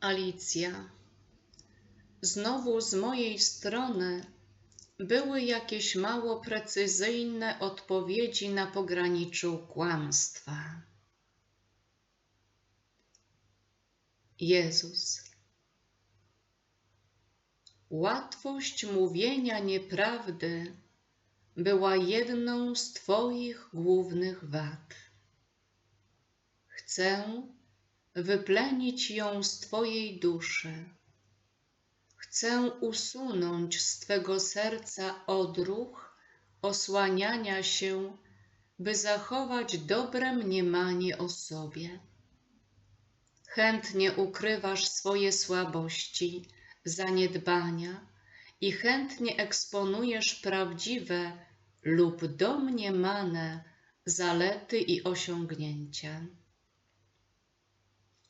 Alicja. Znowu z mojej strony były jakieś mało precyzyjne odpowiedzi na pograniczu kłamstwa. Jezus. Łatwość mówienia nieprawdy była jedną z Twoich głównych wad. Chcę wyplenić ją z Twojej duszy. Chcę usunąć z Twego serca odruch osłaniania się, by zachować dobre mniemanie o sobie. Chętnie ukrywasz swoje słabości, zaniedbania i chętnie eksponujesz prawdziwe lub domniemane zalety i osiągnięcia.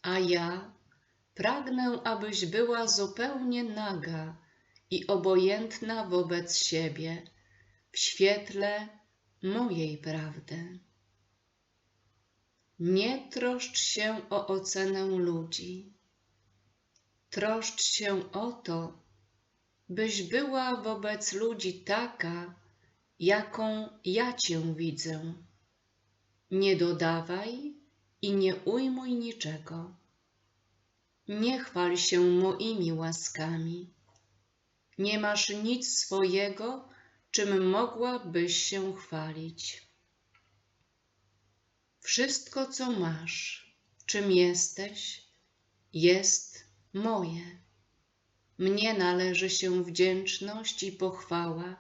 A ja pragnę, abyś była zupełnie naga i obojętna wobec siebie w świetle mojej prawdy. Nie troszcz się o ocenę ludzi. Troszcz się o to, byś była wobec ludzi taka, jaką ja cię widzę. Nie dodawaj i nie ujmuj niczego. Nie chwal się moimi łaskami. Nie masz nic swojego, czym mogłabyś się chwalić. Wszystko, co masz, czym jesteś, jest moje. Mnie należy się wdzięczność i pochwała,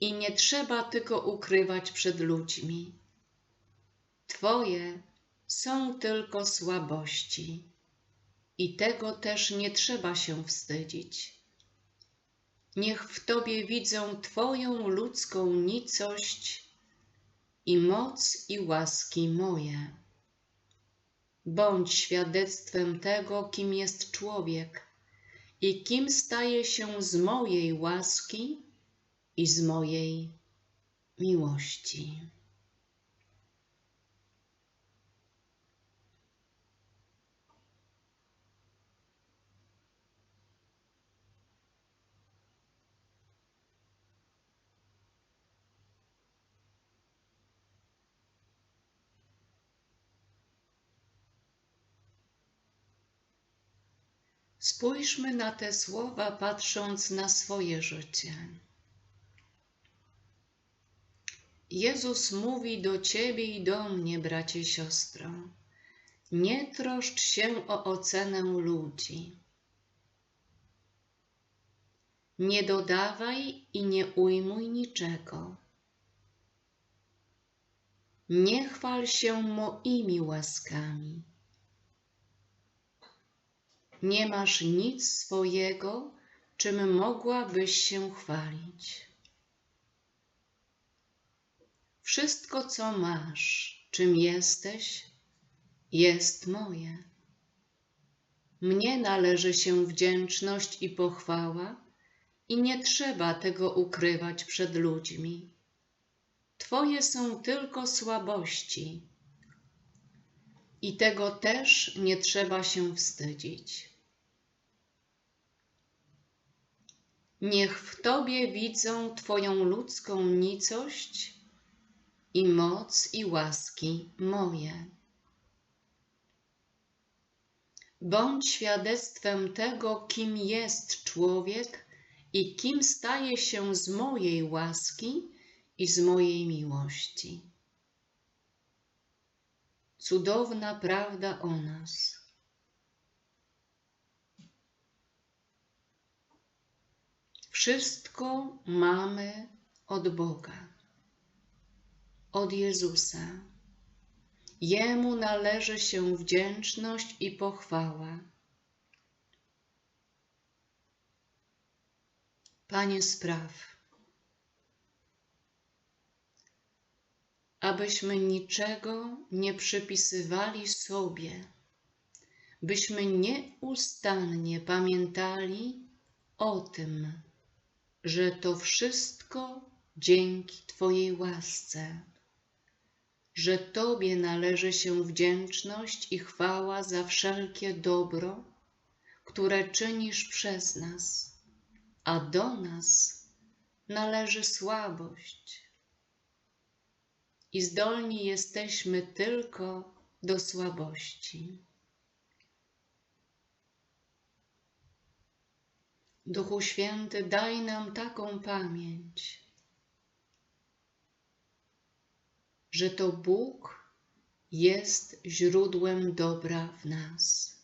i nie trzeba tego ukrywać przed ludźmi. Twoje są tylko słabości, i tego też nie trzeba się wstydzić. Niech w Tobie widzą Twoją ludzką nicość i moc i łaski moje. Bądź świadectwem tego, kim jest człowiek i kim staje się z mojej łaski i z mojej miłości. Spójrzmy na te słowa, patrząc na swoje życie. Jezus mówi do ciebie i do mnie, bracie, siostro. Nie troszcz się o ocenę ludzi. Nie dodawaj i nie ujmuj niczego. Nie chwal się moimi łaskami nie masz nic swojego, czym mogłabyś się chwalić. Wszystko, co masz, czym jesteś, jest moje. Mnie należy się wdzięczność i pochwała, i nie trzeba tego ukrywać przed ludźmi. Twoje są tylko słabości, i tego też nie trzeba się wstydzić. Niech w Tobie widzą Twoją ludzką nicość i moc i łaski moje. Bądź świadectwem tego, kim jest człowiek i kim staje się z mojej łaski i z mojej miłości. Cudowna prawda o nas. Wszystko mamy od Boga, od Jezusa. Jemu należy się wdzięczność i pochwała. Panie spraw, abyśmy niczego nie przypisywali sobie, byśmy nieustannie pamiętali o tym, że to wszystko dzięki Twojej łasce, że Tobie należy się wdzięczność i chwała za wszelkie dobro, które czynisz przez nas, a do nas należy słabość. I zdolni jesteśmy tylko do słabości. Duchu Święty, daj nam taką pamięć, że to Bóg jest źródłem dobra w nas.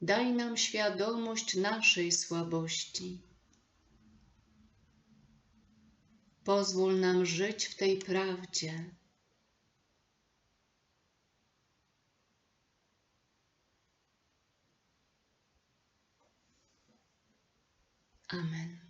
Daj nam świadomość naszej słabości. Pozwól nam żyć w tej prawdzie. Amen.